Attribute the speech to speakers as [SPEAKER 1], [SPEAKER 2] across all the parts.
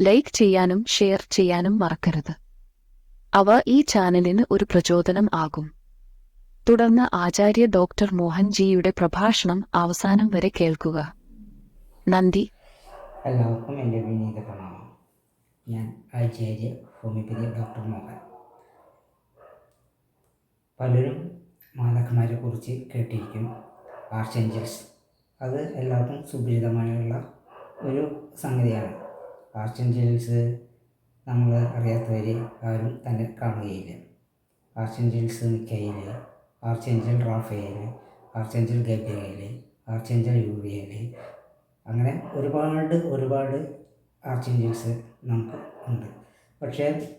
[SPEAKER 1] Like ചെയ്യാനും share ചെയ്യാനും മറക്കരുത്. അവ ഈ ചാനലിന് ഒരു പ്രചോദനം ആകും. തുടർന്ന് ആചാര്യ ഡോക്ടർ മോഹൻജിയുടെ പ്രഭാഷണം അവസാനം വരെ കേൾക്കുക. നന്ദി.
[SPEAKER 2] എല്ലാവർക്കും എന്റെ വിനീത പ്രണാമം ഞാൻ ആചാര്യ ഹോമിയോപ്പതി ഡോക്ടർ മോഹൻ. പലരും മാതാക്കന്മാരെ കുറിച്ച് കേട്ടിരിക്കും. ആർച്ചേഞ്ചൽസ് അത് എല്ലാവർക്കും സുപരിതമായുള്ള ഒരു സംഗതിയാണ്. ആർച്ചേഞ്ചൽസ് നമ്മൾ അറിയാത്തവർ ആരും തന്നെ കാണുകയില്ല. ആർച്ചേഞ്ചൽസ് മിക്കയിൽ ആർച്ചേഞ്ചൽ റാഫേൽ ആർച്ചേഞ്ചൽ ഗബ്രിയേൽ ആർച്ചേഞ്ചൽ യൂറിയേൽ അങ്ങനെ ഒരുപാട് ഒരുപാട് ആർച്ചേഞ്ചൽസ് നമുക്ക് ഉണ്ട്. പക്ഷേ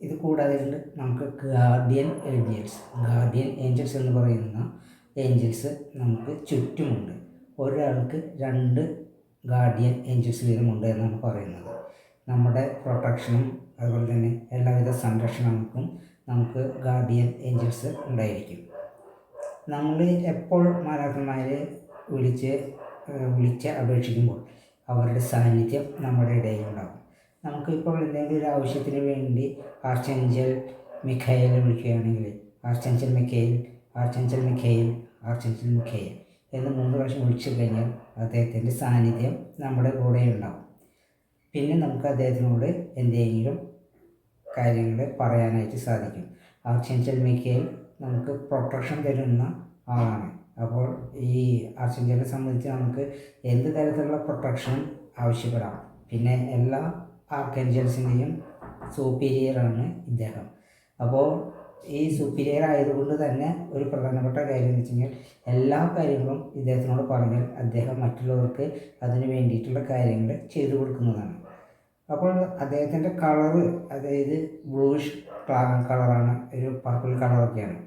[SPEAKER 2] ഇത് കൂടാതെ നമുക്ക് ഗാർഡിയൻ ഏഞ്ചൽസ് ഗാർഡിയൻ ഏഞ്ചൽസ് എന്ന് പറയുന്ന ഏഞ്ചൽസ് നമുക്ക് ചുറ്റുമുണ്ട്. ഒരാൾക്ക് രണ്ട് ഗാർഡിയൻ ഏഞ്ചൽസ് വീതമുണ്ട് എന്നാണ് പറയുന്നത്. നമ്മുടെ പ്രൊട്ടക്ഷനും അതുപോലെ തന്നെ എല്ലാവിധ സംരക്ഷണങ്ങൾക്കും നമുക്ക് ഗാർഡിയൻ ഏഞ്ചൽസ് ഉണ്ടായിരിക്കും. നമ്മൾ എപ്പോൾ മാതാക്കന്മാരെ വിളിച്ച് വിളിച്ച് അപേക്ഷിക്കുമ്പോൾ അവരുടെ സാന്നിധ്യം നമ്മുടെ ഇടയിൽ ഉണ്ടാകും. നമുക്കിപ്പോൾ എന്തെങ്കിലും ഒരു ആവശ്യത്തിന് വേണ്ടി ആർച്ചഞ്ചൽ മിഖയേൽ വിളിക്കുകയാണെങ്കിൽ ആർച്ചഞ്ചൽ മിഖയേൽ ആർച്ചഞ്ചൽ മിഖയേൽ ആർച്ചഞ്ചൽ മിഖയേൽ എന്ന് മൂന്ന് പ്രാവശ്യം വിളിച്ചു കഴിഞ്ഞാൽ അദ്ദേഹത്തിന്റെ സാന്നിധ്യം നമ്മുടെ കൂടെ ഉണ്ടാവും. പിന്നെ നമുക്ക് അദ്ദേഹത്തിനോട് എന്തെങ്കിലും കാര്യങ്ങൾ പറയാനായിട്ട് സാധിക്കും. ആർച്ചഞ്ചൽ മിഖയേൽ നമുക്ക് പ്രൊട്ടക്ഷൻ തരുന്ന ആളാണ്. അപ്പോൾ ഈ ആർച്ചഞ്ചലിനെ സംബന്ധിച്ച് നമുക്ക് എന്ത് തരത്തിലുള്ള പ്രൊട്ടക്ഷൻ ആവശ്യപ്പെടാം? പിന്നെ എല്ലാ ആർക്കഞ്ചൽസിന്റെയും സൂപ്പീരിയറാണ് ഇദ്ദേഹം. അപ്പോൾ ഈ സുപ്പീരിയർ ആയതുകൊണ്ട് തന്നെ ഒരു പ്രധാനപ്പെട്ട കാര്യം എന്ന് വെച്ച് കഴിഞ്ഞാൽ എല്ലാ കാര്യങ്ങളും ഇദ്ദേഹത്തിനോട് പറഞ്ഞാൽ അദ്ദേഹം മറ്റുള്ളവർക്ക് അതിന് വേണ്ടിയിട്ടുള്ള കാര്യങ്ങൾ ചെയ്തു കൊടുക്കുന്നതാണ്. അപ്പോൾ അദ്ദേഹത്തിന്റെ കളറ് അതായത് ബ്ലൂഷ് കളറാണ് ഒരു പർപ്പിൾ കളറൊക്കെയാണ്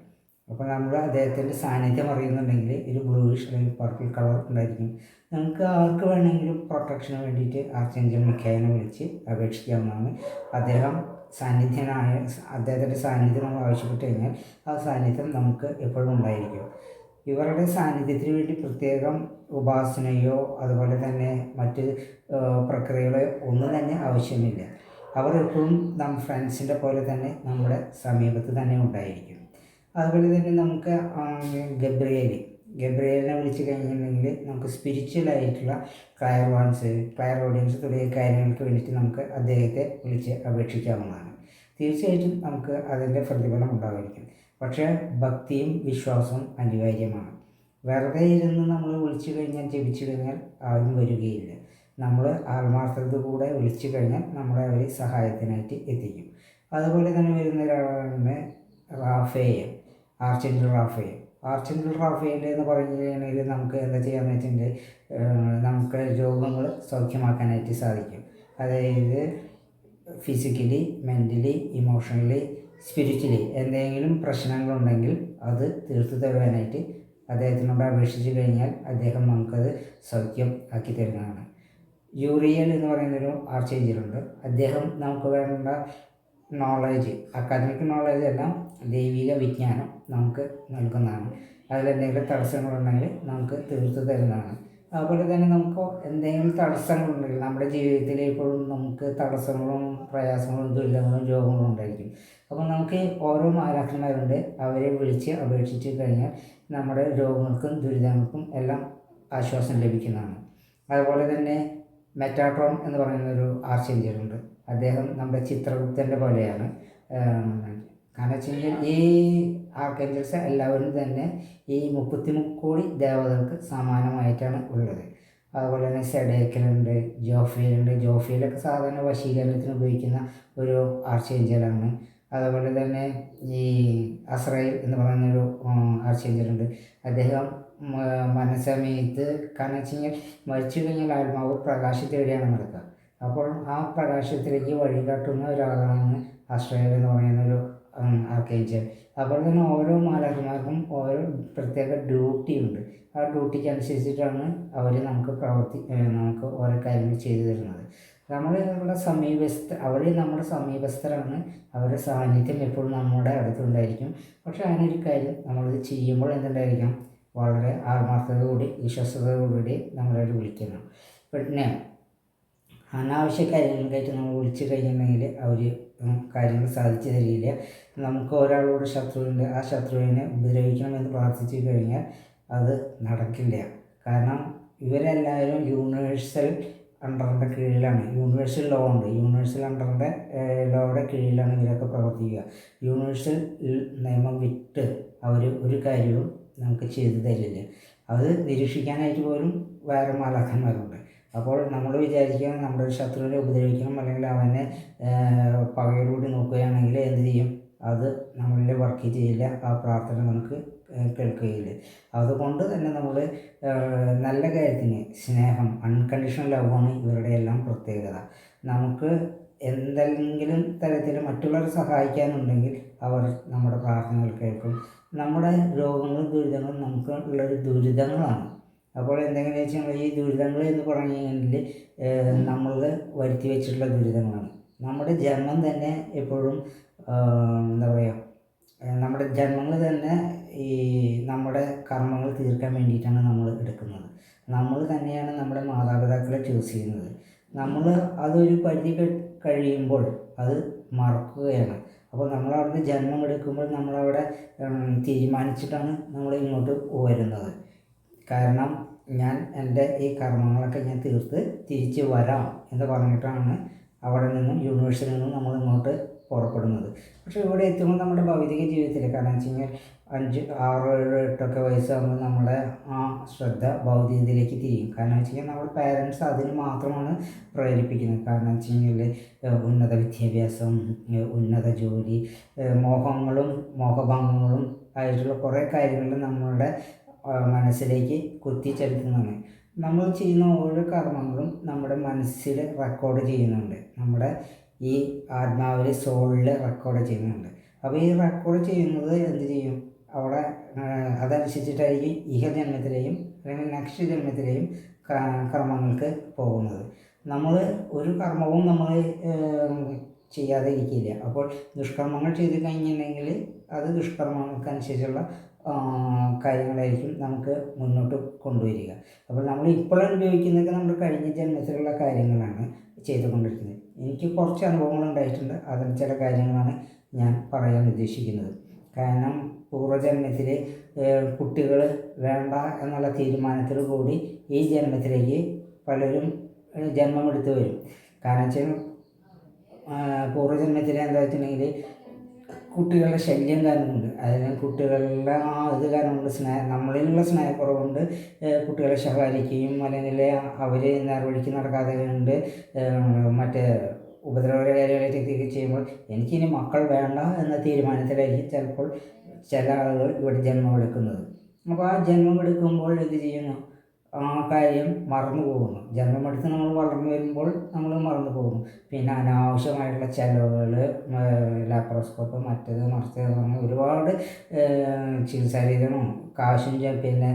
[SPEAKER 2] അപ്പോൾ നമ്മൾ അദ്ദേഹത്തിന്റെ സാന്നിധ്യം അറിയുന്നുണ്ടെങ്കിൽ ഒരു ബ്ലൂഷ് അല്ലെങ്കിൽ പർപ്പിൾ കളർ ഉണ്ടായിരിക്കും. നിങ്ങൾക്ക് ആർക്ക് വേണമെങ്കിലും പ്രൊട്ടക്ഷന് വേണ്ടിയിട്ട് ആർച്ചേഞ്ചൽ മിക്കായനെ വിളിച്ച് അപേക്ഷിക്കാവുന്നതാണ്. അദ്ദേഹം സാന്നിധ്യനായ അദ്ദേഹത്തിന്റെ സാന്നിധ്യം നമ്മൾ ആവശ്യപ്പെട്ട് കഴിഞ്ഞാൽ ആ സാന്നിധ്യം നമുക്ക് എപ്പോഴും ഉണ്ടായിരിക്കും. ഇവരുടെ സാന്നിധ്യത്തിന് വേണ്ടി പ്രത്യേകം ഉപാസനയോ അതുപോലെ തന്നെ മറ്റ് പ്രക്രിയകളോ ഒന്നും തന്നെ ആവശ്യമില്ല. അവർ എപ്പോഴും നം ഫ്രണ്ട്സിന്റെ പോലെ തന്നെ നമ്മുടെ സമീപത്ത് തന്നെ ഉണ്ടായിരിക്കും. അതുപോലെ തന്നെ നമുക്ക് ഗബ്രിയേൽ ഗബ്രിയേലിനെ വിളിച്ച് കഴിഞ്ഞിട്ടുണ്ടെങ്കിൽ നമുക്ക് സ്പിരിച്വൽ ആയിട്ടുള്ള ക്ലയർ വാൻസ് ക്ലയർ ഓഡിയൻസ് തുടങ്ങിയ കാര്യങ്ങൾക്ക് വേണ്ടിയിട്ട് നമുക്ക് അദ്ദേഹത്തെ വിളിച്ച് അപേക്ഷിക്കാവുന്നതാണ്. തീർച്ചയായിട്ടും നമുക്ക് അതിന്റെ പ്രതിഫലം ഉണ്ടാകുമായിരിക്കും പക്ഷേ ഭക്തിയും വിശ്വാസവും അനിവാര്യമാണ്. വെറുതെ ഇരുന്ന് നമ്മൾ വിളിച്ചു കഴിഞ്ഞാൽ ജപിച്ചു കഴിഞ്ഞാൽ ആരും വരികയില്ല. നമ്മൾ ആത്മാർത്ഥത കൂടെ വിളിച്ചു കഴിഞ്ഞാൽ നമ്മളെ അവർ സഹായത്തിനായിട്ട് എത്തിക്കും. അതുപോലെ തന്നെ വരുന്ന ഒരാളാണ് Raphael archangel Raphael archangel Raphael എന്ന് പറയുകയാണെങ്കിൽ നമുക്ക് എന്താ ചെയ്യാൻ പറ്റുന്നത് നമുക്ക് രോഗങ്ങൾ സൗഖ്യമാക്കാനായിട്ട് സാധിക്കും. അതായത് ഫിസിക്കലി മെന്റലി ഇമോഷണലി സ്പിരിച്വലി എന്തെങ്കിലും പ്രശ്നങ്ങളുണ്ടെങ്കിൽ അത് തീർത്തു തരുവാനായിട്ട് അദ്ദേഹത്തിനോട് അപേക്ഷിച്ച് കഴിഞ്ഞാൽ അദ്ദേഹം നമുക്കത് സൗഖ്യം ആക്കി തരുന്നതാണ്. യൂറിയൽ എന്ന് പറയുന്നൊരു ഉണ്ട് അദ്ദേഹം നമുക്ക് വേണ്ട നോളേജ് അക്കാദമിക് നോളേജ് എല്ലാം ദൈവിക വിജ്ഞാനം നമുക്ക് നൽകുന്നതാണ്. അതിലെന്തെങ്കിലും തടസ്സങ്ങളുണ്ടെങ്കിൽ നമുക്ക് തീർത്തു തരുന്നതാണ്. അതുപോലെ തന്നെ നമുക്ക് എന്തെങ്കിലും തടസ്സങ്ങളുണ്ടെങ്കിൽ നമ്മുടെ ജീവിതത്തിൽ ഇപ്പോഴും നമുക്ക് തടസ്സങ്ങളും പ്രയാസങ്ങളും ദുരിതങ്ങളും രോഗങ്ങളും ഉണ്ടായിരിക്കും. അപ്പോൾ നമുക്ക് ഓരോ മാലാഖന്മാരുണ്ട് അവരെ വിളിച്ച് അപേക്ഷിച്ച് കഴിഞ്ഞാൽ നമ്മുടെ രോഗങ്ങൾക്കും ദുരിതങ്ങൾക്കും എല്ലാം ആശ്വാസം ലഭിക്കുന്നതാണ്. അതുപോലെ തന്നെ മെറ്റാട്രോൺ എന്ന് പറയുന്ന ഒരു ആർച്ചേഞ്ചറുണ്ട് അദ്ദേഹം നമ്മുടെ ചിത്രഗുപ്തന്റെ പോലെയാണ്. കാരണം വെച്ച് കഴിഞ്ഞാൽ ഈ ആർക്കേഞ്ചൽസ് എല്ലാവരും തന്നെ ഈ മുപ്പത്തി മുക്കോടി ദേവതകൾക്ക് സമാനമായിട്ടാണ് ഉള്ളത്. അതുപോലെ തന്നെ സെഡേക്കലുണ്ട് ജോഫിയലുണ്ട്. ജോഫിയലൊക്കെ സാധാരണ വശീകരണത്തിന് ഉപയോഗിക്കുന്ന ഒരു ആർച്ചേഞ്ചലാണ്. അതുപോലെ തന്നെ ഈ അസ്രൈൽ എന്ന് പറയുന്ന ഒരു ആർച്ചേഞ്ചലുണ്ട്. അദ്ദേഹം മനസ്സമയത്ത് കാരണം വെച്ച് കഴിഞ്ഞാൽ മരിച്ചു കഴിഞ്ഞാൽ ആത്മാവ് പ്രകാശം തേടിയാണ് നടക്കുക. അപ്പോൾ ആ പ്രകാശത്തിലേക്ക് വഴികാട്ടുന്ന ഒരാളാണ് അസ്രൈൽ എന്ന് പറയുന്ന ഒരു ആർക്കേഞ്ചൽ അതുപോലെ തന്നെ ഓരോ മാലാഖമാർക്കും ഓരോ പ്രത്യേക ഡ്യൂട്ടി ഉണ്ട്. ആ ഡ്യൂട്ടിക്ക് അനുസരിച്ചിട്ടാണ് അവർ നമുക്ക് പ്രവർത്തി നമുക്ക് ഓരോ കാര്യങ്ങൾ ചെയ്തു തരുന്നത്. നമ്മൾ നമ്മുടെ സമീപസ്ഥ അവർ നമ്മുടെ സമീപസ്ഥരാണ്. അവരുടെ സാന്നിധ്യം എപ്പോഴും നമ്മുടെ അടുത്തുണ്ടായിരിക്കും. പക്ഷേ അതിനൊരു കാര്യം നമ്മളിത് ചെയ്യുമ്പോൾ എന്തുണ്ടായിരിക്കും? വളരെ ആത്മാർത്ഥതയോടുകൂടി വിശ്വസ്തയോടുകൂടി നമ്മളവർ വിളിക്കുന്നു. പിന്നെ അനാവശ്യ കാര്യങ്ങൾക്കായിട്ട് നമ്മൾ വിളിച്ചു കഴിഞ്ഞിട്ടുണ്ടെങ്കിൽ അവർ കാര്യങ്ങൾ സാധിച്ചു തരില്ല നമുക്ക് ഒരാളോട് ശത്രുവിന്റെ ആ ശത്രുവിനെ ഉപദ്രവിക്കണമെന്ന് പ്രാർത്ഥിച്ചു കഴിഞ്ഞാൽ അത് നടക്കില്ല. കാരണം ഇവരെല്ലാവരും യൂണിവേഴ്സൽ അണ്ടറിന്റെ കീഴിലാണ്. യൂണിവേഴ്സൽ ലോ ഉണ്ട്. യൂണിവേഴ്സൽ അണ്ടറിന്റെ ലോയുടെ കീഴിലാണ് ഇവരൊക്കെ പ്രവർത്തിക്കുക. യൂണിവേഴ്സൽ നിയമം വിട്ട് അവർ ഒരു കാര്യവും നമുക്ക് ചെയ്തു തരില്ല. അത് നിരീക്ഷിക്കാനായിട്ട് പോലും വേറെ മാലാഖന്മാരുണ്ട് അപ്പോൾ നമ്മൾ വിചാരിക്കുക നമ്മുടെ ഒരു ശത്രുവിനെ ഉപദ്രവിക്കണം അല്ലെങ്കിൽ അവനെ പകയിലൂടെ നോക്കുകയാണെങ്കിൽ എന്ത് ചെയ്യും? അത് നമ്മളിൽ വർക്ക് ചെയ്യില്ല ആ പ്രാർത്ഥന നമുക്ക് കേൾക്കുകയില്ല. അതുകൊണ്ട് തന്നെ നമ്മൾ നല്ല കാര്യത്തിന് സ്നേഹം അൺകണ്ടീഷണൽ ലവാണ് ഇവരുടെ എല്ലാം പ്രത്യേകത. നമുക്ക് എന്തെങ്കിലും തരത്തിൽ മറ്റുള്ളവരെ സഹായിക്കാനുണ്ടെങ്കിൽ അവർ നമ്മുടെ പ്രാർത്ഥനകൾ കേൾക്കും. നമ്മുടെ രോഗങ്ങളും ദുരിതങ്ങളും നമുക്ക് ഉള്ളൊരു ദുരിതങ്ങളാണ്. അപ്പോൾ എന്തെങ്കിലും വെച്ചാൽ ഈ ദുരിതങ്ങൾ എന്ന് പറഞ്ഞു കഴിഞ്ഞാൽ നമ്മൾ വരുത്തി വെച്ചിട്ടുള്ള ദുരിതങ്ങളാണ്. നമ്മുടെ ജന്മം തന്നെ എപ്പോഴും എന്താ പറയുക നമ്മുടെ ജന്മങ്ങൾ തന്നെ ഈ നമ്മുടെ കർമ്മങ്ങൾ തീർക്കാൻ വേണ്ടിയിട്ടാണ് നമ്മൾ എടുക്കുന്നത്. നമ്മൾ തന്നെയാണ് നമ്മുടെ മാതാപിതാക്കളെ ചൂസ് ചെയ്യുന്നത്. നമ്മൾ അതൊരു പരിധി കഴിയുമ്പോൾ അത് മറക്കുകയാണ്. അപ്പോൾ നമ്മൾ അവിടുന്ന് ജന്മം എടുക്കുമ്പോൾ നമ്മളവിടെ തീരുമാനിച്ചിട്ടാണ് നമ്മൾ ഇങ്ങോട്ട് വരുന്നത്. കാരണം ഞാൻ എന്റെ ഈ കർമ്മങ്ങളൊക്കെ ഞാൻ തീർത്ത് തിരിച്ച് വരാം എന്ന് പറഞ്ഞിട്ടാണ് അവിടെ നിന്നും യൂണിവേഴ്സിൽ നിന്നും നമ്മൾ ഇങ്ങോട്ട് പുറപ്പെടുന്നത്. പക്ഷേ ഇവിടെ എത്തുമ്പോൾ നമ്മുടെ ഭൗതിക ജീവിതത്തിൽ കാരണം വെച്ച് കഴിഞ്ഞാൽ അഞ്ച് ആറ് ഏഴ് എട്ടൊക്കെ വയസ്സാകുമ്പോൾ നമ്മുടെ ആ ശ്രദ്ധ ഭൗതികതയിലേക്ക് തിരിയും. കാരണം വെച്ച് കഴിഞ്ഞാൽ നമ്മുടെ പാരൻസ് അതിന് മാത്രമാണ് പ്രേരിപ്പിക്കുന്നത്. കാരണം വെച്ച് കഴിഞ്ഞാൽ ഉന്നത വിദ്യാഭ്യാസം ഉന്നത ജോലി മോഹങ്ങളും മോഹഭംഗങ്ങളും ആയിട്ടുള്ള കുറേ കാര്യങ്ങൾ നമ്മളുടെ മനസ്സിലേക്ക് കുത്തിച്ചെലുത്തുന്നതാണ് നമ്മൾ ചെയ്യുന്ന ഓരോ കർമ്മങ്ങളും നമ്മുടെ മനസ്സിൽ റെക്കോർഡ് ചെയ്യുന്നുണ്ട്. നമ്മുടെ ഈ ആത്മാവിൽ സോളിൽ റെക്കോർഡ് ചെയ്യുന്നുണ്ട്. അപ്പോൾ ഈ റെക്കോർഡ് ചെയ്യുന്നത് എന്ത് ചെയ്യും? അവിടെ അതനുസരിച്ചിട്ടായിരിക്കും ഇഹ ജന്മത്തിലെയും അല്ലെങ്കിൽ നെക്സ്റ്റ് ജന്മത്തിലെയും കർമ്മങ്ങൾക്ക് പോകുന്നത്. നമ്മൾ ഒരു കർമ്മവും നമ്മൾ ചെയ്യാതെ ഇരിക്കില്ല. അപ്പോൾ ദുഷ്കർമ്മങ്ങൾ ചെയ്ത് കഴിഞ്ഞിട്ടുണ്ടെങ്കിൽ അത് ദുഷ്കർമ്മങ്ങൾക്കനുസരിച്ചുള്ള കാര്യങ്ങളായിരിക്കും നമുക്ക് മുന്നോട്ട് കൊണ്ടുവരിക. അപ്പോൾ നമ്മൾ ഇപ്പോൾ അനുഭവിക്കുന്നതൊക്കെ നമ്മൾ കഴിഞ്ഞ ജന്മത്തിലുള്ള കാര്യങ്ങളാണ് ചെയ്തുകൊണ്ടിരിക്കുന്നത്. എനിക്ക് കുറച്ച് അനുഭവങ്ങൾ ഉണ്ടായിട്ടുണ്ട്. അതിൽ ചില കാര്യങ്ങളാണ് ഞാൻ പറയാൻ ഉദ്ദേശിക്കുന്നത്. കാരണം പൂർവജന്മത്തിൽ കുട്ടികൾ വേണ്ട എന്നുള്ള തീരുമാനത്തിൽ കൂടി ഈ ജന്മത്തിലേക്ക് പലരും ജന്മമെടുത്ത് വരും. കാരണം വെച്ചാൽ പൂർവജന്മത്തിൽ എന്താ വെച്ചിട്ടുണ്ടെങ്കിൽ കുട്ടികളുടെ ശല്യം കാരണമുണ്ട്. അതിന് കുട്ടികളുടെ ആ ഇത് കാരണമുണ്ട്. സ്നേഹ നമ്മളിലുള്ള സ്നേഹക്കുറവുണ്ട്. കുട്ടികളെ ശകാരിക്കുകയും അല്ലെങ്കിൽ അവർ നേർവഴിക്ക് നടക്കാതെ കൊണ്ട് മറ്റേ ഉപദ്രവകാരികളായിട്ട് ചെയ്യുമ്പോൾ എനിക്കിനി മക്കൾ വേണ്ട എന്ന തീരുമാനത്തിലായിരിക്കും ചിലപ്പോൾ ചില ആളുകൾ ഇവിടെ ജന്മം എടുക്കുന്നത് അപ്പോൾ ആ ജന്മം എടുക്കുമ്പോൾ എന്ത് ചെയ്യുന്നു? ആ കാര്യം മറന്നു പോകുന്നു. ജന്മമെടുത്ത് നമ്മൾ വളർന്നു വരുമ്പോൾ നമ്മൾ മറന്നു പോകുന്നു. പിന്നെ അനാവശ്യമായിട്ടുള്ള ചിലവുകൾ ലാപ്രോസ്കോപ്പ് മറ്റേത് മറിച്ചത് അങ്ങനെ ഒരുപാട് ചികിത്സാ രീതികളും കാശും പിന്നെ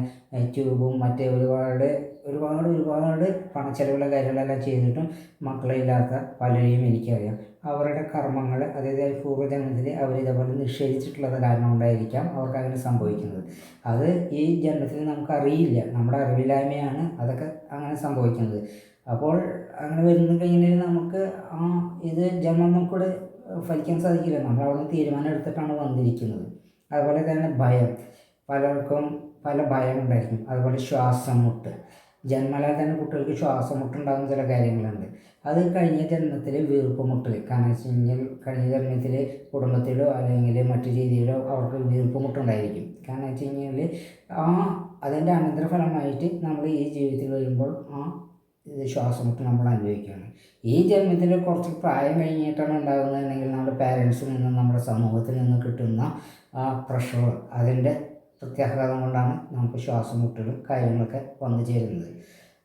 [SPEAKER 2] ട്യൂബും മറ്റേ ഒരുപാട് ഒരുപാട് ഒരുപാട് പണച്ചെലവുള്ള കാര്യങ്ങളെല്ലാം ചെയ്തിട്ടും മക്കളില്ലാത്ത പലരെയും എനിക്കറിയാം. അവരുടെ കർമ്മങ്ങൾ അതായത് പൂർവജന്മത്തിൽ അവർ ഇതേപോലെ നിഷേധിച്ചിട്ടുള്ളത് കാരണം കൊണ്ടായിരിക്കാം അവർക്ക് അങ്ങനെ സംഭവിക്കുന്നത്. അത് ഈ ജന്മത്തിൽ നമുക്ക് അറിയില്ല. നമ്മുടെ അറിവില്ലായ്മയാണ് അതൊക്കെ അങ്ങനെ സംഭവിക്കുന്നത്. അപ്പോൾ അങ്ങനെ വരുന്ന കഴിഞ്ഞാൽ നമുക്ക് ആ ഇത് ജന്മം നമുക്കിവിടെ ഫലിക്കാൻ സാധിക്കില്ല. നമ്മൾ അവിടെ നിന്ന് തീരുമാനം എടുത്തിട്ടാണ് വന്നിരിക്കുന്നത്. അതുപോലെ തന്നെ ഭയം. പലർക്കും പല ഭയം ഉണ്ടായിരിക്കും. അതുപോലെ ശ്വാസം മുട്ട്. ജന്മലാൽ തന്നെ കുട്ടികൾക്ക് ശ്വാസമുട്ടുണ്ടാകുന്ന ചില കാര്യങ്ങളുണ്ട്. അത് കഴിഞ്ഞ ജന്മത്തിൽ വീർപ്പ് മുട്ടൽ കാരണം വെച്ച് കഴിഞ്ഞാൽ കഴിഞ്ഞ ജന്മത്തിൽ കുടുംബത്തിലോ അല്ലെങ്കിൽ മറ്റു രീതിയിലോ അവർക്ക് വീർപ്പ് മുട്ടുണ്ടായിരിക്കും. കാരണം വെച്ച് കഴിഞ്ഞാൽ ആ അതിന്റെ അനന്തരഫലമായിട്ട് നമ്മൾ ഈ ജീവിതത്തിൽ വരുമ്പോൾ ആ ഇത് ശ്വാസമുട്ട് നമ്മൾ അനുഭവിക്കുകയാണ്. ഈ ജന്മത്തിൽ കുറച്ച് പ്രായം കഴിഞ്ഞിട്ടാണ് ഉണ്ടാകുന്നതെങ്കിൽ നമ്മുടെ പാരൻസിൽ നിന്നും നമ്മുടെ സമൂഹത്തിൽ നിന്നും കിട്ടുന്ന ആ പ്രഷർ അതിന്റെ പ്രത്യാഘാതം കൊണ്ടാണ് നമുക്ക് ശ്വാസം മുട്ടലും കാര്യങ്ങളൊക്കെ വന്നു ചേരുന്നത്.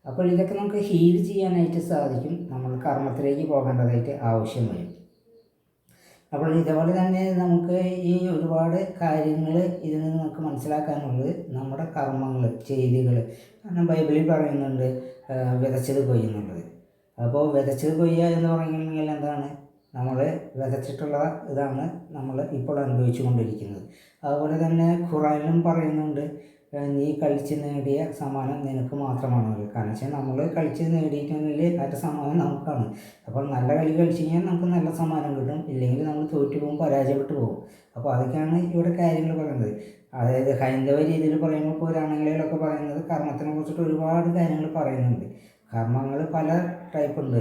[SPEAKER 2] അപ്പോൾ ഇതൊക്കെ നമുക്ക് ഹീൽ ചെയ്യാനായിട്ട് സാധിക്കും. നമ്മൾ കർമ്മത്തിലേക്ക് പോകേണ്ടതായിട്ട് ആവശ്യം വരും. അപ്പോൾ ഇതേപോലെ തന്നെ നമുക്ക് ഈ ഒരുപാട് കാര്യങ്ങൾ ഇതിൽ നിന്ന് നമുക്ക് മനസ്സിലാക്കാനുള്ളത് നമ്മുടെ കർമ്മങ്ങൾ ചെയ്തികൾ. കാരണം ബൈബിളിൽ പറയുന്നുണ്ട് വിതച്ചത് കൊയ്യുന്നുള്ളത് അപ്പോൾ വിതച്ചത് കൊയ്യുക എന്ന് പറഞ്ഞിട്ടുണ്ടെങ്കിൽ എന്താണ്? നമ്മൾ വിതച്ചിട്ടുള്ള ഇതാണ് നമ്മൾ ഇപ്പോൾ അനുഭവിച്ചു കൊണ്ടിരിക്കുന്നത് അതുപോലെ തന്നെ ഖുറാനിലും പറയുന്നുണ്ട് നീ കളിച്ച് നേടിയ സമ്മാനം നിനക്ക് മാത്രമാണ്. കാരണം വെച്ചാൽ നമ്മൾ കളിച്ച് നേടിയിട്ടുണ്ടെങ്കിൽ അതിന്റെ സമ്മാനം നമുക്കാണ്. അപ്പോൾ നല്ല കളി കളിച്ച് കഴിഞ്ഞാൽ നമുക്ക് നല്ല സമ്മാനം കിട്ടും. ഇല്ലെങ്കിൽ നമ്മൾ തോറ്റു പോകും പരാജയപ്പെട്ടു പോകും. അപ്പോൾ അതൊക്കെയാണ് ഇവിടെ കാര്യങ്ങൾ പറയുന്നത്. അതായത് ഹൈന്ദവ രീതിയിൽ പറയുമ്പോൾ പുരാണങ്ങളിലൊക്കെ പറയുന്നത് കർമ്മത്തിനെ കുറിച്ചിട്ട് ഒരുപാട് കാര്യങ്ങൾ പറയുന്നുണ്ട്. കർമ്മങ്ങൾ പല ടൈപ്പുണ്ട്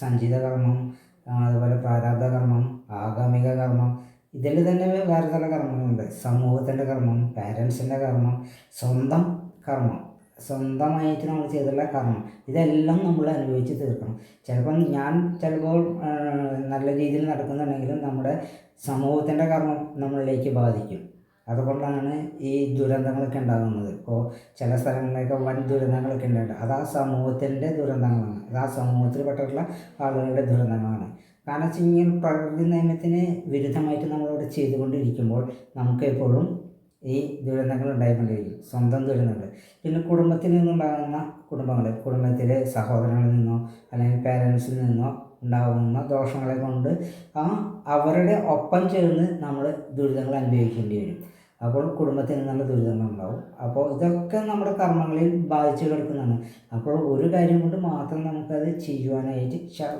[SPEAKER 2] സഞ്ചിത കർമ്മം അതുപോലെ പ്രാരാബ്ധ കർമ്മം ആഗാമിക കർമ്മം ഇതിൽ തന്നെ വേറെ ചില കർമ്മങ്ങളുണ്ട്. സമൂഹത്തിന്റെ കർമ്മം പാരൻസിന്റെ കർമ്മം സ്വന്തം കർമ്മം സ്വന്തമായിട്ട് നമ്മൾ ചെയ്തുള്ള കർമ്മം. ഇതെല്ലാം നമ്മൾ അനുഭവിച്ച് തീർക്കണം. ചിലപ്പം ഞാൻ ചിലപ്പോൾ നല്ല രീതിയിൽ നടക്കുന്നുണ്ടെങ്കിലും നമ്മുടെ സമൂഹത്തിന്റെ കർമ്മം നമ്മളിലേക്ക് ബാധിക്കും. അതുകൊണ്ടാണ് ഈ ദുരന്തങ്ങളൊക്കെ ഉണ്ടാകുന്നത്. ഇപ്പോൾ ചില സ്ഥലങ്ങളിലൊക്കെ വൻ ദുരന്തങ്ങളൊക്കെ ഉണ്ടായിട്ട് അത് ആ സമൂഹത്തിന്റെ ദുരന്തങ്ങളാണ്. അത് ആ സമൂഹത്തിൽപ്പെട്ടിട്ടുള്ള ആളുകളുടെ ദുരന്തങ്ങളാണ്. കാരണം വെച്ച് കഴിഞ്ഞാൽ പ്രകൃതി നിയമത്തിന് വിരുദ്ധമായിട്ട് നമ്മളിവിടെ ചെയ്തുകൊണ്ടിരിക്കുമ്പോൾ നമുക്ക് എപ്പോഴും ഈ ദുരന്തങ്ങൾ ഉണ്ടായിക്കൊണ്ടിരിക്കും. സ്വന്തം ദുരന്തങ്ങൾ. പിന്നെ കുടുംബത്തിൽ നിന്നുണ്ടാകുന്ന കുടുംബങ്ങൾ. കുടുംബത്തിലെ സഹോദരങ്ങളിൽ നിന്നോ അല്ലെങ്കിൽ പേരൻസിൽ നിന്നോ ഉണ്ടാകുന്ന ദോഷങ്ങളെ കൊണ്ട് ആ അവരുടെ ഒപ്പം ചേർന്ന് നമ്മൾ ദുരിതങ്ങൾ അനുഭവിക്കേണ്ടി വരും. അപ്പോൾ കുടുംബത്തിന് നല്ല ദുരിതങ്ങൾ ഉണ്ടാവും. അപ്പോൾ ഇതൊക്കെ നമ്മുടെ കർമ്മങ്ങളിൽ ബാധിച്ചു കിടക്കുന്നതാണ്. അപ്പോൾ ഒരു കാര്യം കൊണ്ട് മാത്രം നമുക്കത് ചെയ്യുവാനായിട്ട്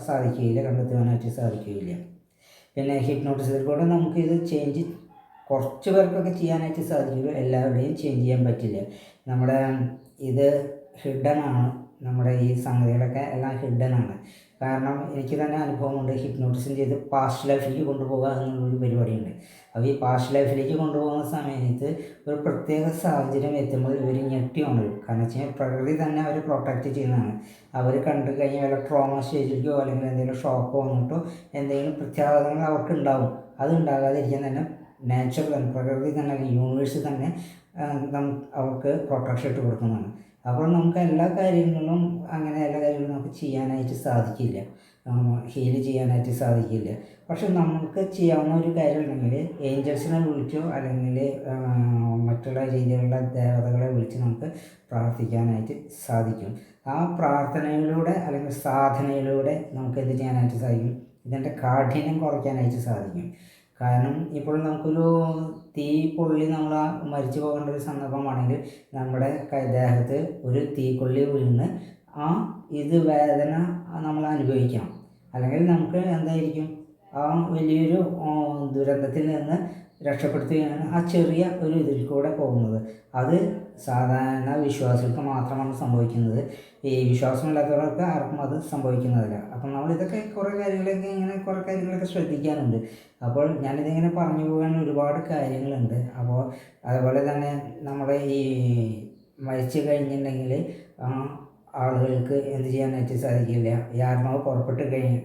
[SPEAKER 2] സാധിക്കുകയില്ല കണ്ടെത്തുവാനായിട്ട് സാധിക്കുകയില്ല. പിന്നെ ഹിപ്നോട്ടിസത്തിൽ കൂടെ നമുക്കിത് ചേഞ്ച് കുറച്ച് പേർക്കൊക്കെ ചെയ്യാനായിട്ട് സാധിക്കുള്ളൂ എല്ലാവരുടെയും ചേഞ്ച് ചെയ്യാൻ പറ്റില്ല. നമ്മുടെ ഇത് ഹിഡനാണ് നമ്മുടെ ഈ സംഗതികളൊക്കെ എല്ലാം ഹിഡൻ ആണ്. കാരണം എനിക്ക് തന്നെ അനുഭവമുണ്ട് ഹിപ്നോട്ടിസം ചെയ്ത് പാസ്റ്റ് ലൈഫിലേക്ക് കൊണ്ടുപോകുക എന്നുള്ളൊരു പരിപാടിയുണ്ട്. അപ്പോൾ ഈ പാസ്റ്റ് ലൈഫിലേക്ക് കൊണ്ടുപോകുന്ന സമയത്ത് ഒരു പ്രത്യേക സാഹചര്യം എത്തുമ്പോൾ ഇവർ ഞെട്ടി ഉണരും. കാരണം വെച്ച് കഴിഞ്ഞാൽ പ്രകൃതി തന്നെ അവർ പ്രൊട്ടക്റ്റ് ചെയ്യുന്നതാണ്. അവർ കണ്ടു കഴിഞ്ഞാൽ വല്ല ട്രോമ സ്റ്റേജിലേക്കോ അല്ലെങ്കിൽ എന്തെങ്കിലും ഷോക്കോ വന്നിട്ടോ എന്തെങ്കിലും പ്രത്യാഘാതങ്ങൾ അവർക്ക് ഉണ്ടാവും അത് ഉണ്ടാകാതിരിക്കാൻ തന്നെ നാച്ചുറൽ പ്രകൃതി തന്നെ യൂണിവേഴ്സ് തന്നെ നമുക്ക് അവർക്ക് പ്രൊട്ടക്ഷൻ ഇട്ട് കൊടുക്കുന്നതാണ്. അപ്പോൾ നമുക്ക് എല്ലാ കാര്യങ്ങളും അങ്ങനെ എല്ലാ കാര്യങ്ങളും നമുക്ക് ചെയ്യാനായിട്ട് സാധിക്കില്ല. ഹീൽ ചെയ്യാനായിട്ട് സാധിക്കില്ല. പക്ഷെ നമുക്ക് ചെയ്യാവുന്ന ഒരു കാര്യം ഉണ്ടെങ്കിൽ ഏഞ്ചൽസിനെ വിളിച്ചോ അല്ലെങ്കിൽ മറ്റുള്ള രീതിയിലുള്ള ദേവതകളെ വിളിച്ച് നമുക്ക് പ്രാർത്ഥിക്കാനായിട്ട് സാധിക്കും. ആ പ്രാർത്ഥനയിലൂടെ അല്ലെങ്കിൽ സാധനയിലൂടെ നമുക്ക് എന്ത് ചെയ്യാനായിട്ട് സാധിക്കും? ഇതിന്റെ കാഠിന്യം കുറയ്ക്കാനായിട്ട് സാധിക്കും. കാരണം ഇപ്പോൾ നമുക്കൊരു തീ പൊള്ളി നമ്മൾ മരിച്ചു പോകേണ്ട ഒരു സന്ദർഭമാണെങ്കിൽ നമ്മുടെ ദേഹത്ത് ഒരു തീക്കൊള്ളി വീണ് ആ ഇത് വേദന നമ്മൾ അനുഭവിക്കാം. അല്ലെങ്കിൽ നമുക്ക് എന്തായിരിക്കും? ആ വലിയൊരു ദുരന്തത്തിൽ നിന്ന് രക്ഷപ്പെടുത്തുകയാണ് ആ ചെറിയ ഒരു ഇതിൽ കൂടെ പോകുന്നത്. അത് സാധാരണ വിശ്വാസികൾക്ക് മാത്രമാണ് സംഭവിക്കുന്നത്. ഈ വിശ്വാസമില്ലാത്തവർക്ക് ആർക്കും അത് സംഭവിക്കുന്നതല്ല. അപ്പം നമ്മൾ ഇതൊക്കെ കുറേ കാര്യങ്ങളൊക്കെ ഇങ്ങനെ കുറേ കാര്യങ്ങളൊക്കെ ശ്രദ്ധിക്കാനുണ്ട്. അപ്പോൾ ഞാനിതിങ്ങനെ പറഞ്ഞു പോകാൻ ഒരുപാട് കാര്യങ്ങളുണ്ട്. അപ്പോൾ അതുപോലെ തന്നെ നമ്മുടെ ഈ മരിച്ചു കഴിഞ്ഞിട്ടുണ്ടെങ്കിൽ ആളുകൾക്ക് എന്ത് ചെയ്യാനായിട്ട് സാധിക്കില്ല. ഈ ആത്മാവ് പുറപ്പെട്ട് കഴിഞ്ഞ്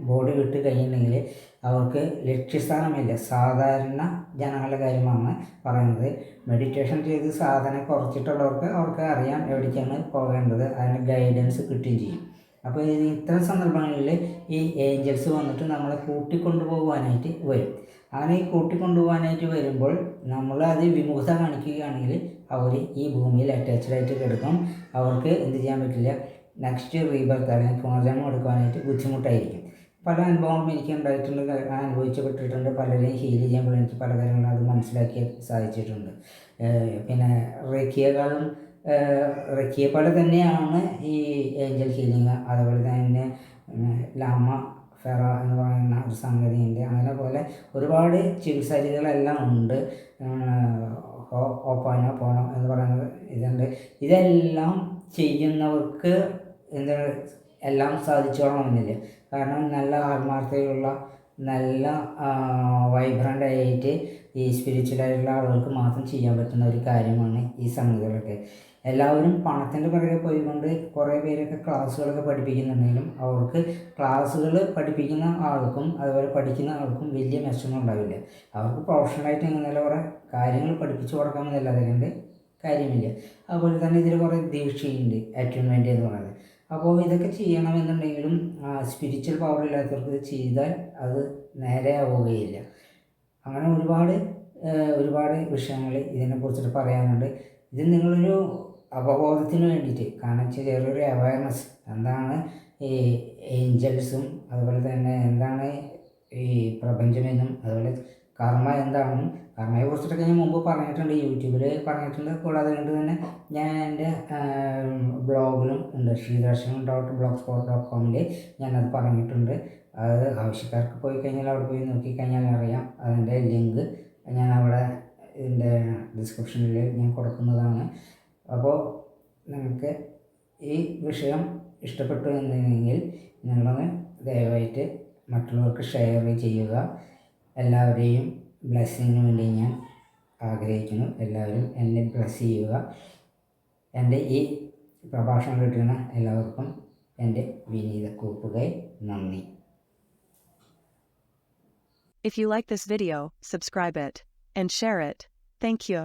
[SPEAKER 2] ബോഡി വിട്ട് കഴിഞ്ഞിട്ടുണ്ടെങ്കിൽ അവർക്ക് ലക്ഷ്യസ്ഥാനമില്ല. സാധാരണ ജനങ്ങളുടെ കാര്യമാണ് പറയുന്നത്. മെഡിറ്റേഷൻ ചെയ്ത് സാധന കുറച്ചിട്ടുള്ളവർക്ക് അവർക്ക് അറിയാം എവിടേക്കാണ് പോകേണ്ടത്. അതിന് ഗൈഡൻസ് കിട്ടുകയും ചെയ്യും. അപ്പോൾ ഇത് ഇത്തരം സന്ദർഭങ്ങളിൽ ഈ ഏഞ്ചൽസ് വന്നിട്ട് നമ്മളെ കൂട്ടിക്കൊണ്ടുപോകാനായിട്ട് വരും. അങ്ങനെ ഈ കൂട്ടിക്കൊണ്ടുപോകാനായിട്ട് വരുമ്പോൾ നമ്മൾ വിമുഖത കാണിക്കുകയാണെങ്കിൽ അവർ ഈ ഭൂമിയിൽ അറ്റാച്ച്ഡ് ആയിട്ട് കിടക്കും. അവർക്ക് എന്ത് ചെയ്യാൻ പറ്റില്ല. നെക്സ്റ്റ് റീബർത്ത് അല്ലെങ്കിൽ പുനർജന്മം എടുക്കാനായിട്ട് ബുദ്ധിമുട്ടായിരിക്കും. പല അനുഭവങ്ങളും എനിക്ക് ഉണ്ടായിട്ടുണ്ട്. അനുഭവിച്ചപ്പെട്ടിട്ടുണ്ട്. പലരെയും ഹീൽ ചെയ്യുമ്പോൾ എനിക്ക് പല കാര്യങ്ങളും അത് മനസ്സിലാക്കി സാധിച്ചിട്ടുണ്ട്. പിന്നെ റെക്കിയേക്കാളും റക്കിയെ പോലെ തന്നെയാണ് ഈ ഏഞ്ചൽ ഹീലിംഗ് അതുപോലെ തന്നെ ലാമ ഫെറ എന്ന് പറയുന്ന ഒരു സംഗതിയുണ്ട്. അങ്ങനെ പോലെ ഒരുപാട് ചികിത്സാ രീതികളെല്ലാം ഉണ്ട്. ഓപ്പാനോ പോണോ എന്ന് പറയുന്നത് ഇതുണ്ട്. ഇതെല്ലാം ചെയ്യുന്നവർക്ക് എന്താണ് എല്ലാം സാധിച്ചോളണമെന്നില്ല. കാരണം നല്ല ആത്മാർത്ഥതയുള്ള നല്ല വൈബ്രന്റ് ആയിട്ട് ഈ സ്പിരിച്വലായിട്ടുള്ള ആളുകൾക്ക് മാത്രം ചെയ്യാൻ പറ്റുന്ന ഒരു കാര്യമാണ് ഈ സംഗതികളൊക്കെ. എല്ലാവരും പണത്തിന്റെ പുറകെ പോയിക്കൊണ്ട് കുറേ പേരൊക്കെ ക്ലാസ്സുകളൊക്കെ പഠിപ്പിക്കുന്നുണ്ടെങ്കിലും അവർക്ക് ക്ലാസ്സുകൾ പഠിപ്പിക്കുന്ന ആൾക്കും അതുപോലെ പഠിക്കുന്ന ആൾക്കും വലിയ മെച്ചമൊന്നും ഉണ്ടാവില്ല. അവർക്ക് പ്രൊഫഷണലായിട്ട് ഇങ്ങനെ കുറേ കാര്യങ്ങൾ പഠിപ്പിച്ചു കൊടുക്കാമെന്നല്ലാതെ കൊണ്ട് കാര്യമില്ല. അതുപോലെ തന്നെ ഇതിൽ കുറേ ദീക്ഷയുണ്ട് അറ്റ്യൂൺമെന്റ് എന്ന് പറയുന്നത്. അപ്പോൾ ഇതൊക്കെ ചെയ്യണമെന്നുണ്ടെങ്കിലും സ്പിരിച്വൽ പവർ ഇല്ലാത്തവർക്ക് ഇത് ചെയ്താൽ അത് നേരെയാവുകയില്ല. അങ്ങനെ ഒരുപാട് ഒരുപാട് വിഷയങ്ങൾ ഇതിനെക്കുറിച്ചിട്ട് പറയാനുണ്ട്. ഇത് നിങ്ങളൊരു അവബോധത്തിന് വേണ്ടിയിട്ട്. കാരണം ചെറിയൊരു അവയർനെസ് എന്താണ് ഈ ഏഞ്ചൽസും അതുപോലെ തന്നെ എന്താണ് ഈ പ്രപഞ്ചമെന്നും അതുപോലെ കർമ്മ എന്താണെന്നും. കർമ്മയെ കുറിച്ചിട്ടൊക്കെ ഞാൻ മുമ്പ് പറഞ്ഞിട്ടുണ്ട്. യൂട്യൂബിൽ പറഞ്ഞിട്ടുണ്ട്. കൂടാതെ കൊണ്ട് തന്നെ ഞാൻ എന്റെ ബ്ലോഗിലും ഉണ്ട്. Sreedarshanam dot blogspot dot കോമിൽ ഞാനത് പറഞ്ഞിട്ടുണ്ട്. അത് ആവശ്യക്കാർക്ക് പോയി കഴിഞ്ഞാൽ അവിടെ പോയി നോക്കിക്കഴിഞ്ഞാൽ അറിയാം. അതിന്റെ ലിങ്ക് ഞാൻ അവിടെ ഇതിന്റെ ഡിസ്ക്രിപ്ഷനിൽ ഞാൻ കൊടുക്കുന്നതാണ്. അപ്പോൾ നിങ്ങൾക്ക് ഈ വിഷയം ഇഷ്ടപ്പെട്ടു എന്നുണ്ടെങ്കിൽ നിങ്ങളൊന്ന് ദയവായിട്ട് മറ്റുള്ളവർക്ക് ഷെയർ ചെയ്യുക എല്ലാവരെയും ബ്ലെസ്സിങ്ങിന് വേണ്ടി ഞാൻ ആഗ്രഹിക്കുന്നു എല്ലാവരും എന്നെ ബ്ലെസ് ചെയ്യുക എന്റെ ഈ പ്രഭാഷണം കിട്ടുന്ന എല്ലാവർക്കും എന്റെ വിനീത കൂപ്പുകൈ നന്ദി
[SPEAKER 3] If you like this video, subscribe it and share it. Thank you.